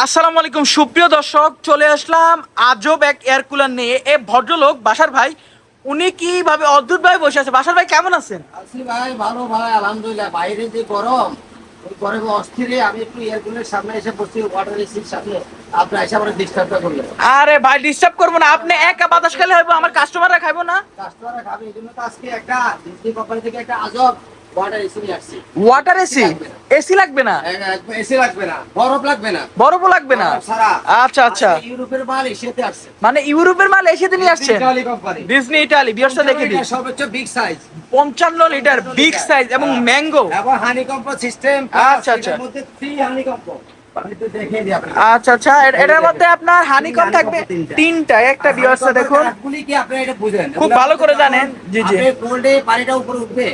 আসসালামু আলাইকুম সুপ্রিয় দর্শক চলে আসলাম আজব এক এয়ার কুলার নিয়ে। এ ভদ্রলোক বাসার ভাই উনি কীভাবে অদ্ভুত ভাবে বসে আছে? বাসার ভাই কেমন আছেন? আছি ভাই ভালো ভাই আলহামদুলিল্লাহ। বাইরে যে গরম ওই গরমে অস্থিরে আমি একটু এয়ারকুলের সামনে এসে বসছি ওয়াটার এসির সামনে। আপনি এসে আমার ডিস্টার্বটা করলেন। আরে ভাই ডিস্টার্ব করব না। আপনি একা বাতাস খেলে হবে আমার কাস্টমাররা খাইবো না। কাস্টমাররা খাবে এই জন্য তো আজকে একটা ডিজনি কোম্পানি থেকে একটা আজব ওয়াটার এসি আসছি। এসি লাগবে না। এসি লাগবে না? বরফ লাগবে না। বরফও লাগবে না? আচ্ছা আচ্ছা। ইউরোপের মাল এশিয়াতে আসছে। মানে ইউরোপের মাল এসিতে নিয়ে কোম্পানি ডিজনি ইটালি বিয়ারটা দেখে দিই। সর্বোচ্চ বিগ সাইজ পঞ্চান্ন লিটার বিগ সাইজ এবং ম্যাঙ্গো এবং হানিকম্প সিস্টেম আচ্ছা, আচ্ছা। মধ্যে থ্রি হানিকম্প আচ্ছা আচ্ছা। এটার মধ্যে আপনার হানি কম থাকবে তিনটা। একটা বিয়ারটা দেখুন। খুব ভালো করে জানেন। জি, জি। কোল্ডে পানিটা উপরে উঠবে।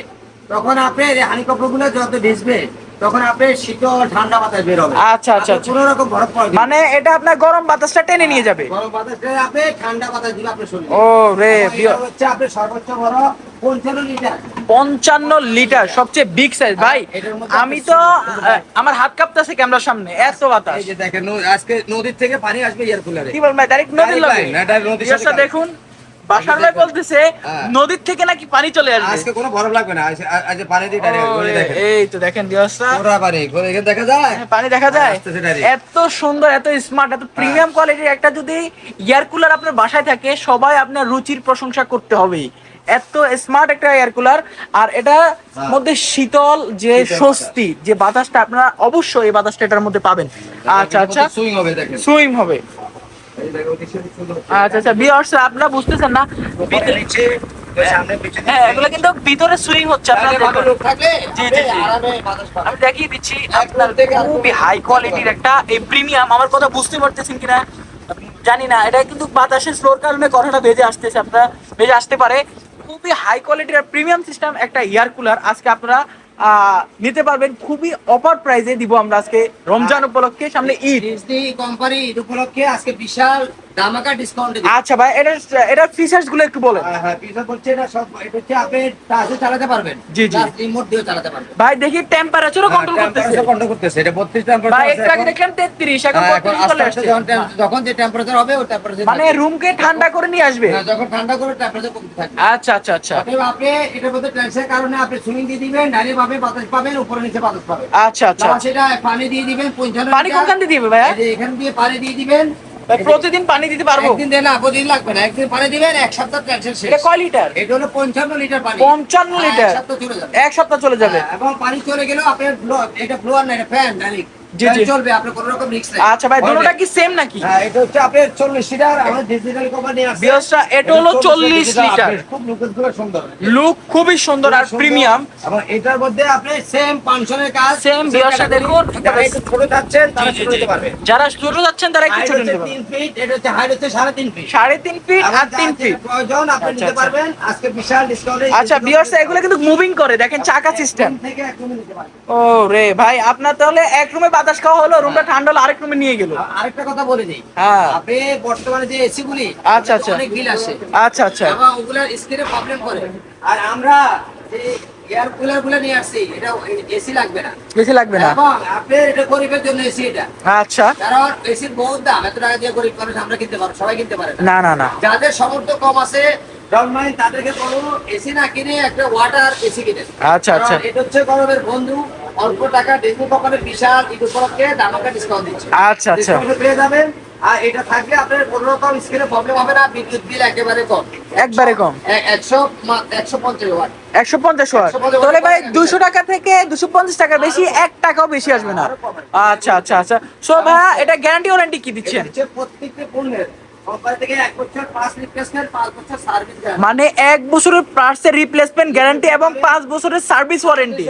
তখন আপনি হানি হানিকম্পগুলো যত ভিজবে তখন আপনি শীতল ঠান্ডা বাতাস বের হবে। আচ্ছা, আচ্ছা, আচ্ছা। কোনো রকম বরফ পড়বে মানে এটা আপনার গরম বাতাসটা টেনে নিয়ে যাবে। গরম বাতাস দিয়ে আপনি ঠান্ডা বাতাস দিবে আপনি শরীরে। ও রে এটা হচ্ছে আপনি সর্বোচ্চ বড় পঞ্চান্ন লিটার। সবচেয়ে বিগ সাইজ ভাই আমি তো আমার হাত কাঁপতেছে ক্যামেরার সামনে এত বাতাস। যে দেখেন আজকে নদীর থেকে পানি আসবে এয়ার কুলারে। কি বলবেন ভাই ডাইরেক্ট নদীর লগে? দেখুন। বাসার ভাই বলতেছে হ্যাঁ। নদীর থেকে নাকি পানি চলে আসবে? আজকে কোনো বরফ লাগবে না আজ- পানি দিয়ে দেখেন। এই তো দেখেন ভিউয়ার্সরা ওরা পানি করে এখানে দেখা যায়? পানি দেখা যায়। হ্যাঁ। এত সুন্দর এত স্মার্ট এত প্রিমিয়াম কোয়ালিটির একটা যদি এয়ার কুলার আপনার বাসায় থাকে সবাই আপনার রুচির প্রশংসা করতে হবেই এত স্মার্ট একটা এয়ার কুলার আর এটা হ্যাঁ। মধ্যে শীতল যে স্বস্তি যে বাতাসটা আপনারা অবশ্যই এই বাতাসটা এটার মধ্যে পাবেন। আচ্ছা আচ্ছা। সুইং হবে সুইম হবে। আচ্ছা আচ্ছা বিয়ার্স আপনারা বুঝতেছেন না হ্যাঁ এগুলো কিন্তু ভিতরে সুইং হচ্ছে আপনারা বাইরে ভালো দেখুন। লোক থাকলে জি, জি, জি। আরামে বাতাস পাবে আমি দেখিয়ে দিচ্ছি আপনার খুবই হাই কোয়ালিটির একটা এই প্রিমিয়াম আমার কথা বুঝতে পারতেছেন কিনা জানি না এটা কিন্তু বাতাসের স্লোর কারণে কথাটা বেজে আসতেছে আপনারা বেজে আসতে পারে খুবই হাই কোয়ালিটির প্রিমিয়াম সিস্টেম একটা এয়ার কুলার আজকে আপনারা নিতে পারবেন। খুবই অফার প্রাইজে দিব আমরা আজকে রমজান উপলক্ষে। সামনে ঈদ। কোম্পানি ঈদ উপলক্ষে আজকে বিশাল ধামাকা ডিসকাউন্ট আচ্ছা ভাই এটা এটা ফিচার্সগুলো একটু বলেন। হ্যাঁ হ্যাঁ পিছন বলছে এটা সব এটা হচ্ছে আপনি টাচে চালাতে পারবেন। জি, জি। রিমোট দিয়েও চালাতে পারবেন। ভাই দেখি টেম্পারেচারও কন্ট্রোল করতেছে। কন্ট্রোল করতেছে এটা 32 টেম্পারেচার ভাই একটু আগে দেখলাম তেত্রিশ এখন হ্যাঁ, 32 চলে আসছে। যখন যে টেম্পারেচার হবে ওই টেম্পারেচার মানে রুমকে ঠান্ডা করে নিয়ে আসবে? হ্যাঁ, যখন ঠান্ডা করে টেম্পারেচার কমতে থাকবে। আচ্ছা আচ্ছা আচ্ছা। অতএব আপনি এটার মধ্যে টেনশনের কারণে আপনি সুইং দিয়ে দিবেন ডাইরে পাবে বাতাস পাবেন উপরে নিচে বাতাস পাবেন। আচ্ছা আচ্ছা। সেটা পানি দিয়ে দিবেন পঞ্চান্ন পানি লিটার। কোনখান দিয়ে দিবে যে এখান দিয়ে পানি দিয়ে দিবেন ভাই, প্রতিদিন পানি দিতে পারব? একদিন দেন না প্রতিদিন লাগবে না একদিন পানি দিবেন এক সপ্তাহ টেনশন শেষ। এটা কয় লিটার এটা হলো পঞ্চান্ন লিটার পানি। পঞ্চান্ন হ্যাঁ, লিটার এক সপ্তাহ চলে যাবে। এক সপ্তাহ চলে যাবে। হ্যাঁ, এবং পানি চলে গেলেও আপনার এটা ব্লোয়ার না এটা ফ্যান ডাইরেক্ট। চলবে আপনার কোনো রকম রিস্ক নেই। আচ্ছা ভাই দুটোটা কি সেম নাকি? হ্যাঁ এটা হচ্ছে আপনার চল্লিশ লিটার আমার ডিজিটাল কোম্পানি আছে। বিয়সটা এটা হলো চল্লিশ লিটার খুব লুকের সুন্দর। লুক খুবই সুন্দর আর প্রিমিয়াম এবং এটার মধ্যে আপনি সেম পাঁচশনের কাজ Same বিয়সটা দেখুন। যারা একটু ছোট চাচ্ছেন তারা ছোট নিতে পারবে। যারা ছোট যাচ্ছেন তারা একটু ছোট নিতে পারবেন তিন ফিট এটা হচ্ছে হাইট হচ্ছে সাড়ে তিন ফিট ফিট আর তিন ফিট প্রয়োজন আপনি আচ্ছা, নিতে আচ্ছা। পারবেন। আজকে বিশাল ডিসকাউন্টে আচ্ছা এগুলো কিন্তু মুভিং করে দেখেন চাকা সিস্টেম থেকে এক রুমে নিতে পারবেন। ও রে ভাই আপনার তাহলে এক রুমে বাতাস খাওয়া হলো রুমটা ঠান্ডা হলো আরেক রুমে নিয়ে গেল। আরেকটা কথা বলে দিই। হ্যাঁ। আপনি বর্তমানে যে এসি গুলি আচ্ছা, আচ্ছা। অনেক বিল আসে। আচ্ছা আচ্ছা। এবং ওগুলার স্ক্রিনে প্রবলেম করে। আর আমরা যে এয়ার কুলারগুলো নিয়ে আসছি এটা এসি লাগবে না। বেশি লাগবে না। এবং আপনার এটা গরিবের জন্য এসি এটা। আচ্ছা। কারণ এসির বহুত দাম। এত টাকা দিয়ে গরিব মানুষ আমরা কিনতে পারব সবাই কিনতে পারে না। না না যাদের সামর্থ্য কম আছে তাদেরকে বলব এসি না কিনে একটা ওয়াটার এসি কিনে আচ্ছা, আচ্ছা। এটা হচ্ছে গরমের বন্ধু। অল্প টাকা ডিজনি কোম্পানির বিশাল ঈদ উপলক্ষে ডিসকাউন্ট দিচ্ছে। আচ্ছা আচ্ছা। পেয়ে যাবেন। আর এটা থাকলে আপনার কোনো রকম স্ক্রিনে প্রবলেম হবে না বিদ্যুৎ বিল একেবারে কম। একবারে কম? একশো একশো পঞ্চাশ ওয়াট। একশো পঞ্চাশ ওয়াট? 150 তাহলে ভাই দুশো টাকা থেকে দুশো পঞ্চাশ টাকা বেশি এক টাকাও বেশি আসবে না। আচ্ছা আচ্ছা আচ্ছা। সো ভাইয়া এটা গ্যারান্টি ওয়ারেন্টি কি দিচ্ছেন? প্রত্যেকটা পণ্যের। মানে এক বছরের পার্টসের রিপ্লেসমেন্ট গ্যারান্টি এবং পাঁচ বছরের সার্ভিস ওয়ারেন্টি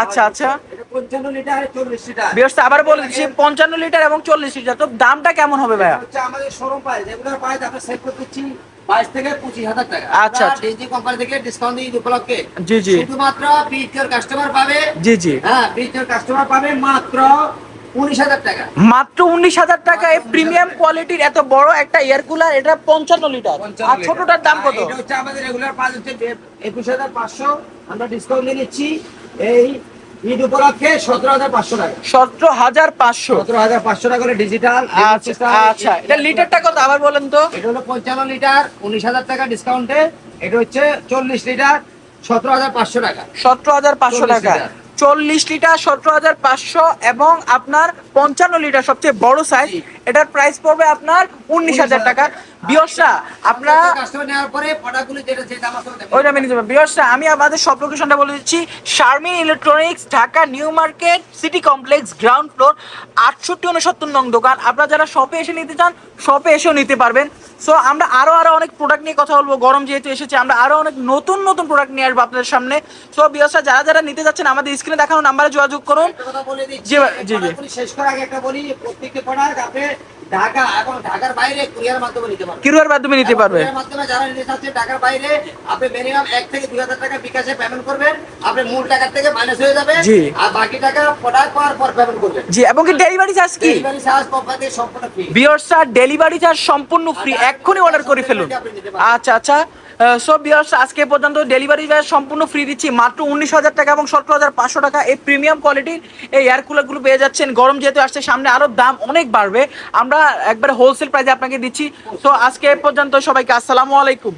আচ্ছা আচ্ছা। পঞ্চান্ন লিটার আবার পঞ্চান্ন এবং চল্লিশ লিটার তো দামটা কেমন হবে ভাইয়া? হচ্ছে আমাদের শোরুম প্রাইস রেগুলার প্রাইস আমরা সেট করে দিচ্ছি বাইশ থেকে পঁচিশ হাজার টাকা। আচ্ছা, আচ্ছা। ডিজি কোম্পানি থেকে ডিসকাউন্ট দিয়ে উপলক্ষে জি, জি। শুধুমাত্র কাস্টমার পাবে। জি জি। হ্যাঁ কাস্টমার পাবে মাত্র মাত্র উনিশ হাজার টাকায় প্রিমিয়াম কোয়ালিটির এত বড় একটা এয়ার কুলার এটা পঞ্চান্ন লিটার আর ছোটটার দাম কত? হচ্ছে আমাদের রেগুলার একুশ হাজার পাঁচশো। আমরা ডিসকাউন্ট দিয়ে এই ঈদ উপলক্ষে সতেরো হাজার পাঁচশো টাকা। সতেরো হাজার পাঁচশো। সতেরো হাজার পাঁচশো টাকা করে ডিজিটাল আচ্ছা আচ্ছা। এটা লিটারটা কত? আবার বলেন তো। এটা হলো পঞ্চান্ন লিটার উনিশ হাজার টাকা ডিসকাউন্টে এটা হচ্ছে চল্লিশ লিটার সতেরো হাজার পাঁচশো টাকা। সতেরো হাজার পাঁচশো টাকা। চল্লিশ লিটার সতেরো হাজার পাঁচশো এবং আপনার পঞ্চান্ন লিটার সবচেয়ে বড় সাইজ এটার প্রাইস পড়বে আপনার উনিশ হাজার টাকা। বিয়সা আপনারা ওইটা মেনে যাবেন বিয়সা আমি আমাদের সব লোকেশনটা বলে দিচ্ছি। Sharmin electronics Dhaka new market city complex ground floor আটষট্টি উনসত্তর নং দোকান। আপনারা যারা শপে এসে নিতে চান শপে এসেও নিতে পারবেন। সো আমরা আরও আরও অনেক প্রোডাক্ট নিয়ে কথা বলব। গরম যেহেতু এসেছে আমরা আরও অনেক নতুন নতুন প্রোডাক্ট নিয়ে আসব আপনাদের সামনে। সো বিয়সা যারা যারা নিতে যাচ্ছেন আমাদের স্ক্রিনে দেখানো নাম্বারে যোগাযোগ করুন। জি, জি। শেষ করার আগে একটা বলি প্রত্যেকটি প্রোডাক্ট আপনি ঢাকা এবং ঢাকার বাইরে কুরিয়ার মাধ্যমে নিতে পারবেন। কিরুয়ার মাধ্যমে নিতে পারবে। মাধ্যমে যারা নিতে চাচ্ছে ঢাকার বাইরে আপনি মিনিমাম থেকে দুই হাজার টাকা বিকাশে পেমেন্ট করবেন। আপনি মূল থেকে মাইনাস হয়ে যাবে। আর বাকি টাকা প্রোডাক্ট পাওয়ার পর পেমেন্ট করবেন। জি এবং কি ডেলিভারি চার্জ কি? ডেলিভারি চার্জ কোম্পানি সম্পূর্ণ ফ্রি ডেলিভারি চার্জ সম্পূর্ণ ফ্রি এক্ষুনি অর্ডার করে ফেলুন। আচ্ছা আচ্ছা। সো বিয়ার্স আজকে পর্যন্ত ডেলিভারি চার্জ সম্পূর্ণ ফ্রি দিচ্ছি। মাত্র উনিশ হাজার টাকা এবং সতেরো হাজার পাঁচশো টাকা। এই প্রিমিয়াম কোয়ালিটির এই এয়ার কুলারগুলো পেয়ে যাচ্ছেন। গরম যেহেতু আসছে, সামনে আরও দাম অনেক বাড়বে। আমরা একবারে হোলসেল প্রাইসে আপনাকে দিচ্ছি। তো আজকে এ পর্যন্ত সবাইকে আসসালামু আলাইকুম।